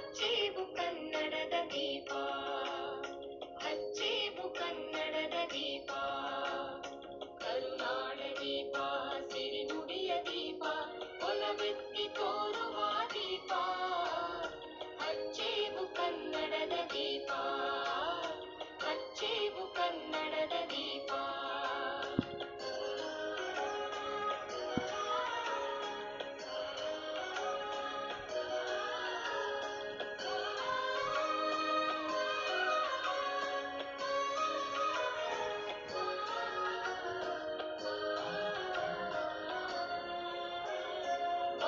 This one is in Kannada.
ಹಚ್ಚೇವು ಕನ್ನಡದ